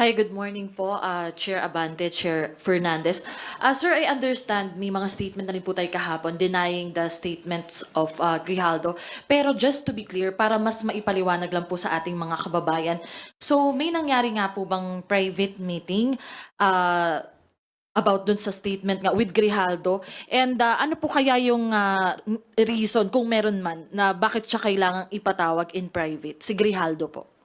Hi, good morning po, uh, Chair Abante, Chair Fernandez. Uh, sir, I understand may mga statement na rin po tayo kahapon denying the statements of uh, Grijaldo. Pero just to be clear, para mas maipaliwanag lang po sa ating mga kababayan. So, may nangyari nga po bang private meeting uh, about dun sa statement nga with Grijaldo? And uh, ano po kaya yung uh, reason, kung meron man, na bakit siya kailangang ipatawag in private? Si Grijaldo po.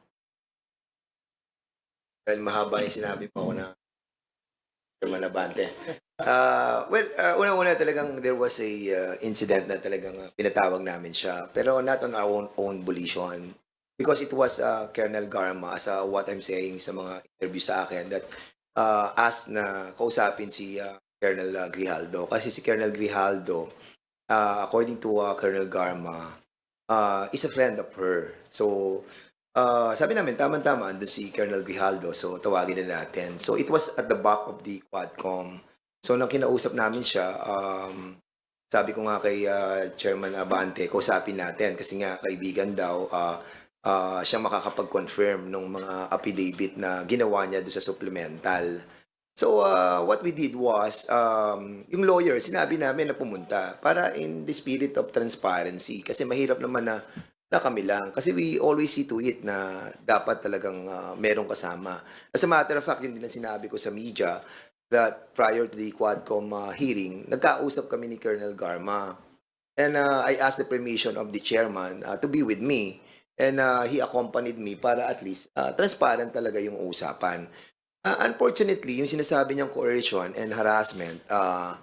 Dahil mahaba yung sinabi mo ako na Chairman Abante. Uh, well, uh, unang-una talagang there was a uh, incident na talagang uh, pinatawag namin siya. Pero not on our own, own volition. Because it was uh, Colonel Garma, as uh, what I'm saying sa mga interview sa akin, that uh, asked na kausapin si uh, Colonel uh, Grijaldo. Kasi si Colonel Grijaldo, uh, according to uh, Colonel Garma, uh, is a friend of her. So, uh, sabi namin, tama-tama, andun si Colonel Grijaldo. So, tawagin na natin. So, it was at the back of the Quadcom. So, nang kinausap namin siya, um, sabi ko nga kay uh, Chairman Abante, kausapin natin kasi nga kaibigan daw, uh, uh, siya makakapag-confirm ng mga affidavit na ginawa niya doon sa supplemental. So, uh, what we did was, um, yung lawyer, sinabi namin na pumunta para in the spirit of transparency. Kasi mahirap naman na, na kami lang. Kasi we always see to it na dapat talagang uh, merong kasama. As a matter of fact, yun din ang sinabi ko sa media that prior to the Quadcom uh, hearing, nagkausap kami ni Colonel Garma. And uh, I asked the permission of the chairman uh, to be with me. And uh, he accompanied me para at least uh, transparent talaga yung usapan. Uh, unfortunately, yung sinasabi niyang coercion and harassment, uh,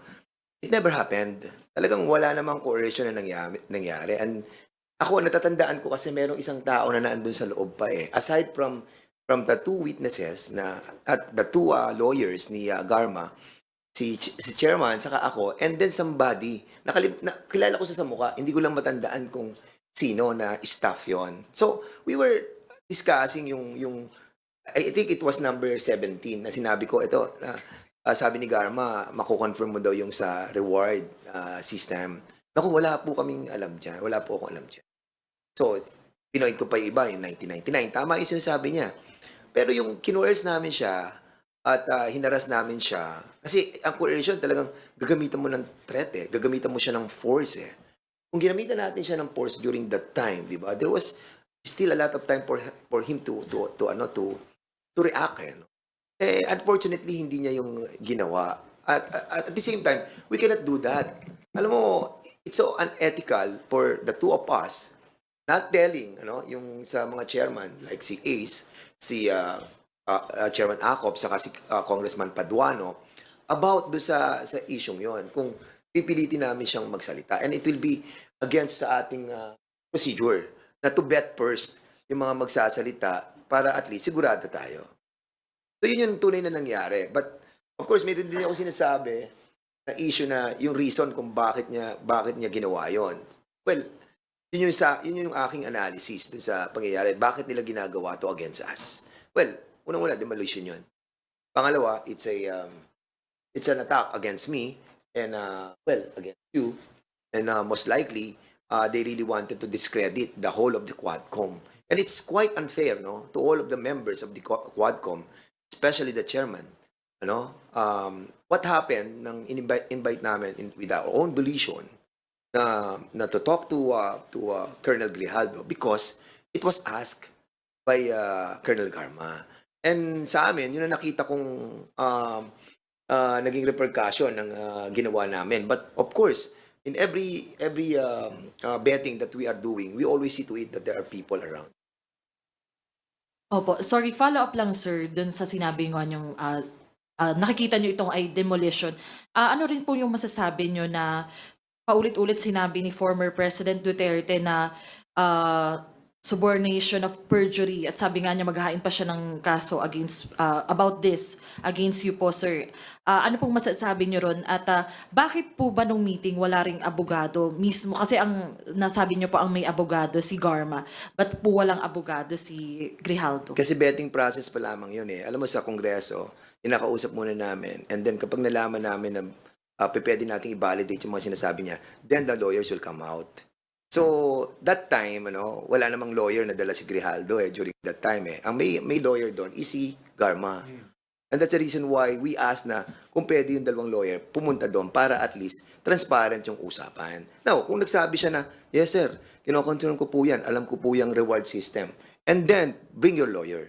it never happened. Talagang wala namang coercion na nangyari. nangyari. And ako, natatandaan ko kasi merong isang tao na naandun sa loob pa eh. Aside from from the two witnesses na at the two uh, lawyers ni uh, Garma, si si chairman saka ako and then somebody nakalib, na, kilala ko sa sa mukha hindi ko lang matandaan kung sino na staff yon so we were discussing yung yung I think it was number 17 na sinabi ko ito na ah, sabi ni Garma mako-confirm mo daw yung sa reward ah, system Naku, wala po kaming alam dyan. Wala po akong alam dyan. So, pinoint ko pa yung iba, yung 1999. Tama yung sinasabi niya. Pero yung kinuers namin siya at ah, hinaras namin siya, kasi ang coercion talagang gagamitan mo ng threat eh. Gagamitan mo siya ng force eh. Kung ginamitan natin siya ng force during that time, di ba? There was still a lot of time for for him to to to ano to to react eh. no? Eh unfortunately hindi niya yung ginawa. At, at at the same time, we cannot do that. Alam mo, it's so unethical for the two of us not telling ano yung sa mga chairman like si Ace, si uh, uh, uh, Chairman Acop saka si uh, Congressman Paduano about do sa sa isyong yon kung pipilitin namin siyang magsalita and it will be against sa ating uh, procedure na to bet first yung mga magsasalita para at least sigurado tayo. So yun yung tunay na nangyari. But of course, meron din ako sinasabi na issue na yung reason kung bakit niya bakit niya ginawa yon. Well, yun yung sa yun yung aking analysis dun sa pangyayari. Bakit nila ginagawa to against us? Well, unang-una demolition yun. Pangalawa, it's a um, it's an attack against me and uh, well, against you. And uh, most likely, uh, they really wanted to discredit the whole of the Quadcom. And it's quite unfair, no, to all of the members of the Qua- Quadcom, especially the chairman. Ano? Um, what happened nang in-invite invite namin in, with our own volition na, na to talk to uh, to uh, Colonel Grijaldo because it was asked by uh, Colonel Garma. And sa amin, yun ang nakita kong um, uh, naging repercussion ng uh, ginawa namin. But of course, in every every um, uh, betting that we are doing, we always see to it that there are people around. Opo, sorry, follow up lang sir dun sa sinabi ngo yung ah, ah, nakikita nyo itong ay demolition. Ah, ano rin po yung masasabi nyo na paulit-ulit sinabi ni former President Duterte na ah, subornation of perjury at sabi nga niya maghahain pa siya ng kaso against ah, about this against you po sir. Ah, ano pong masasabi nyo ron at ah, bakit po ba nung meeting wala ring abogado mismo kasi ang nasabi nyo po ang may abogado si Garma but po walang abogado si Grijaldo. Kasi betting process pa lamang yun eh. Alam mo sa Kongreso, inakausap muna namin. And then kapag nalaman namin na uh, pwede nating i-validate yung mga sinasabi niya, then the lawyers will come out. So, that time, ano, wala namang lawyer na dala si Grijaldo eh, during that time eh. Ang may, may lawyer doon is si Garma. And that's the reason why we asked na kung pwede yung dalawang lawyer pumunta doon para at least transparent yung usapan. Now, kung nagsabi siya na, yes sir, kinokontrol ko po yan, alam ko po yung reward system. And then, bring your lawyer.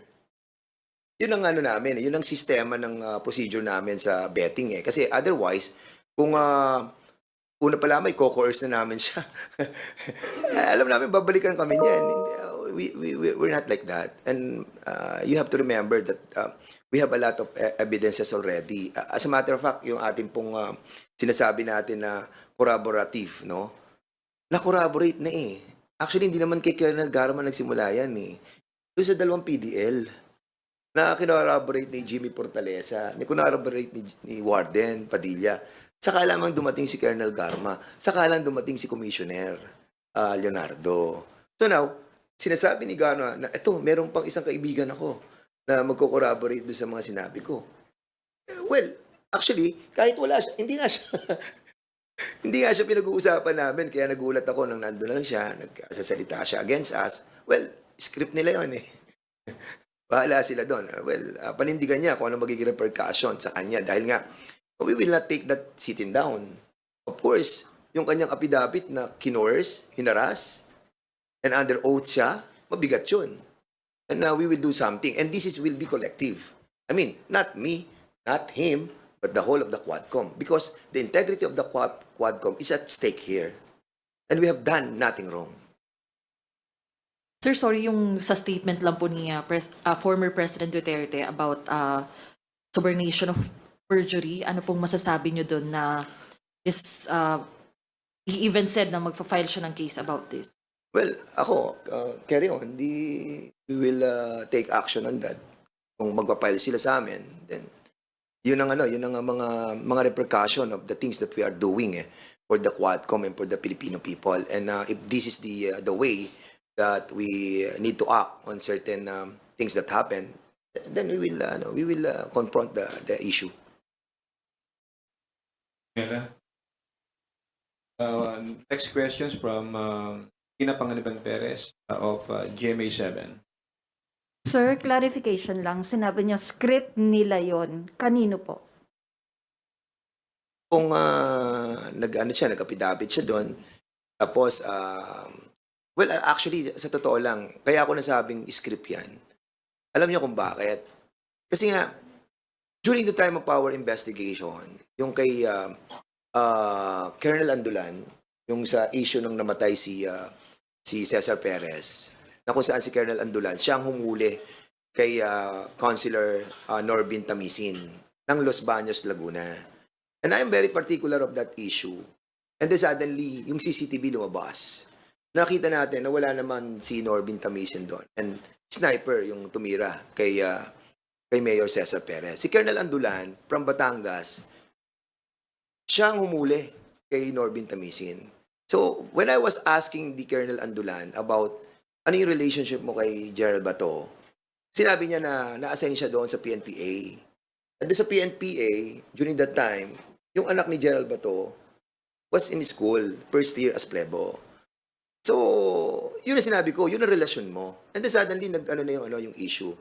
Yun ang ano namin, eh, yun ang sistema ng ah, procedure namin sa betting eh. Kasi otherwise, kung ah, una pa lamang, i-coerce na namin siya. Eh, Alam namin, babalikan kami niyan. We, we, we- we're not like that. And uh, you have to remember that uh, we have a lot of e- evidences already. Uh, as a matter of fact, yung ating pong uh, sinasabi natin na corroborative, no? Na-corroborate na eh. Actually, hindi naman kay Colonel Garma nagsimula yan eh. Doon sa dalawang PDL na kinorroborate ni Jimmy Fortaleza, ni kinorroborate ni, ni Warden Padilla. Saka lamang dumating si Colonel Garma. Saka lang dumating si Commissioner ah, Leonardo. So now, sinasabi ni Garma na eto, meron pang isang kaibigan ako na magko-corroborate doon sa mga sinabi ko. Well, actually, kahit wala siya, hindi nga siya, hindi nga siya pinag-uusapan namin. Kaya nagulat ako nang nandun lang siya, nagsasalita siya against us. Well, script nila yon eh. Bahala sila doon. Uh, Well, uh, panindigan niya kung ano magiging repercussion sa kanya. Dahil nga, we will not take that sitting down. Of course, yung kanyang affidavit na kinores, hinaras, and under oath siya, mabigat yun. And now we will do something. And this is will be collective. I mean, not me, not him, but the whole of the Quadcom. Because the integrity of the Quad, Quadcom is at stake here. And we have done nothing wrong. Sir, sorry yung sa statement lang po ni ah, pres- ah, former President Duterte about uh, subornation of perjury. Ano pong masasabi nyo doon na is, uh, he even said na magfa-file siya ng case about this. Well, ako, uh, carry on. Di, we will uh, take action on that. Kung magpapile sila sa amin, then yun ang ano, yun ang mga mga repercussion of the things that we are doing eh, for the Quadcom and for the Filipino people. And uh, if this is the uh, the way that we need to act on certain um, things that happen, then we will uh, we will uh, confront the the issue. Mera. Uh, next questions from uh, Tina Pangaliban Perez uh, of uh, GMA7. Sir, clarification lang. Sinabi niyo script nila yon. Kanino po? kung uh, nag ano siya, nag-affidavit siya doon. Tapos um, well actually sa totoo lang, kaya ako nasabing script 'yan. Alam niyo kung bakit? Kasi nga during the time of our investigation, yung kay uh, uh, Colonel Andulan, yung sa issue nung namatay si uh, si Cesar Perez, na kung saan si Colonel Andulan, siyang humuli kay uh, Councilor uh, Norbin Tamisin ng Los Baños, Laguna. And I am very particular of that issue. And then suddenly, yung CCTV lumabas. Nakita natin na wala naman si Norbin Tamisin doon. And sniper yung tumira kay, ah, kay Mayor Cesar Perez. Si Colonel Andulan from Batangas, siya ang humuli kay Norbin Tamisin. So, when I was asking the Colonel Andulan about ano yung relationship mo kay Gerald Bato, sinabi niya na na-assign siya doon sa PNPA. And sa PNPA, during that time, yung anak ni Gerald Bato was in school, first year as plebo. So, yun ang sinabi ko, yun ang relasyon mo. And then suddenly, nag, ano na yung, ano, yung issue.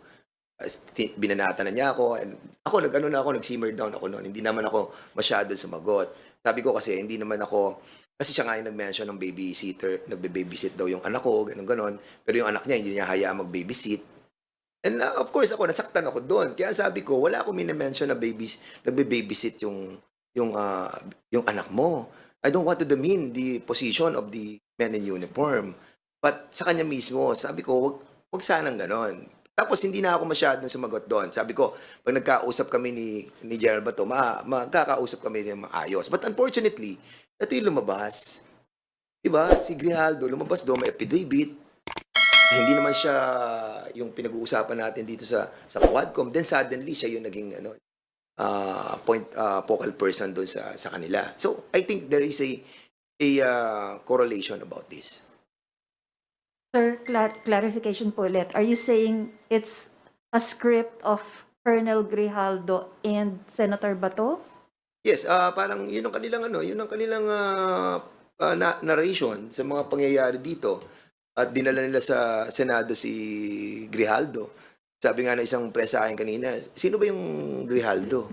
As, ti- binanata na niya ako. And ako, nag, ano na ako, nag-simmer down ako noon. Hindi naman ako masyado sumagot. Sabi ko kasi, hindi naman ako, kasi siya nga yung nag-mention ng babysitter, nagbe-babysit daw yung anak ko, ganun ganon Pero yung anak niya, hindi niya hayaan mag-babysit. And uh, of course, ako, nasaktan ako doon. Kaya sabi ko, wala akong minimension na babies, nagbe-babysit yung, yung, ah, yung anak mo. I don't want to demean the position of the men in uniform. But sa kanya mismo, sabi ko, wag, wag sanang ganon. Tapos hindi na ako masyadong sumagot doon. Sabi ko, pag nagkausap kami ni, ni General Bato, ma, magkakausap kami ng maayos. But unfortunately, yung lumabas. Diba? Si Grijaldo, lumabas doon, may affidavit. Hindi naman siya yung pinag-uusapan natin dito sa sa Quadcom. Then suddenly, siya yung naging ano, uh, point uh, focal person doon sa sa kanila. So, I think there is a a uh, correlation about this. Sir, clar- clarification po ulit. Are you saying it's a script of Colonel Grijaldo and Senator Bato? Yes, ah parang yun ang kanilang ano, yun ang kanilang ah, uh, na- narration sa mga pangyayari dito at dinala nila sa Senado si Grijaldo. Sabi nga na isang press sa akin kanina, sino ba yung Grijaldo?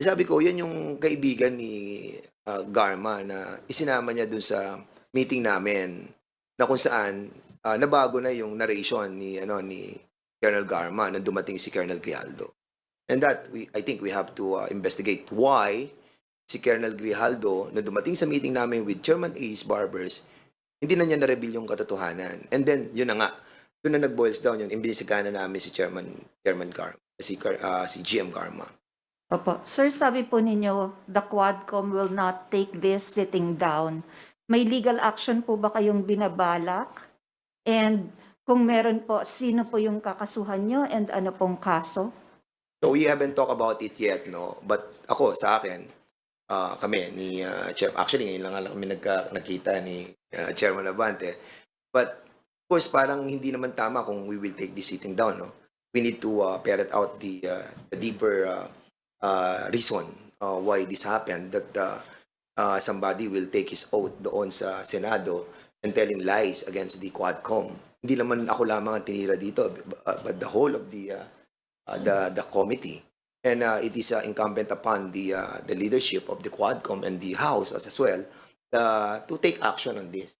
Sabi ko, yan yung kaibigan ni uh, Garma na isinama niya dun sa meeting namin na kung saan uh, nabago na yung narration ni ano ni Colonel Garma nang dumating si Colonel Grijaldo. And that we I think we have to uh, investigate why si Colonel Grijaldo na dumating sa meeting namin with Chairman Ace Barbers hindi na niya na-reveal yung katotohanan. And then yun na nga, doon na nag-boils down yun, imbisigahan na namin si Chairman Chairman Garma, si uh, si GM Garma. Opo. Sir, sabi po ninyo, the Quadcom will not take this sitting down. May legal action po ba kayong binabalak? And kung meron po, sino po yung kakasuhan nyo and ano pong kaso? So we haven't talked about it yet, no? But ako, sa akin, ah, kami, ni uh, Chair, actually, ngayon lang kami nagka, nakita ni ah, Chairman Abante. But, course, parang hindi naman tama kung we will take this sitting down, no? We need to uh, ferret out the, uh, the deeper uh, uh, reason uh, why this happened, that uh, uh, somebody will take his oath doon sa Senado and telling lies against the Quadcom. Hindi naman ako lamang ang tinira dito, but but the whole of the uh, uh, the the committee and uh, it is uh, incumbent upon the uh, the leadership of the Quadcom and the House as, as well uh, to take action on this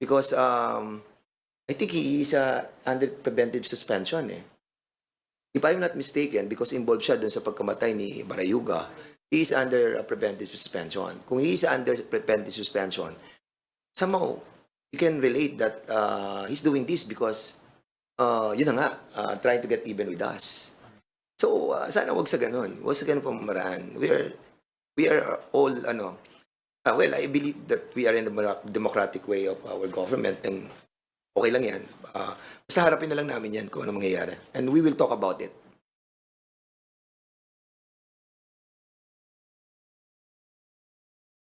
because um, I think he is uh, under preventive suspension eh. If I'm not mistaken, because involved siya dun sa pagkamatay ni Barayuga, he is under a preventive suspension. Kung he is under preventive suspension, somehow you can relate that uh, he's doing this because uh, yun na nga, uh, trying to get even with us. So, uh, sana wag sa ganun. Wag sa ganun pamamaraan. We are, we are all, ano, uh, well, I believe that we are in the democratic way of our government and okay lang yan. Uh, basta harapin na lang namin yan kung ano mangyayari. And we will talk about it.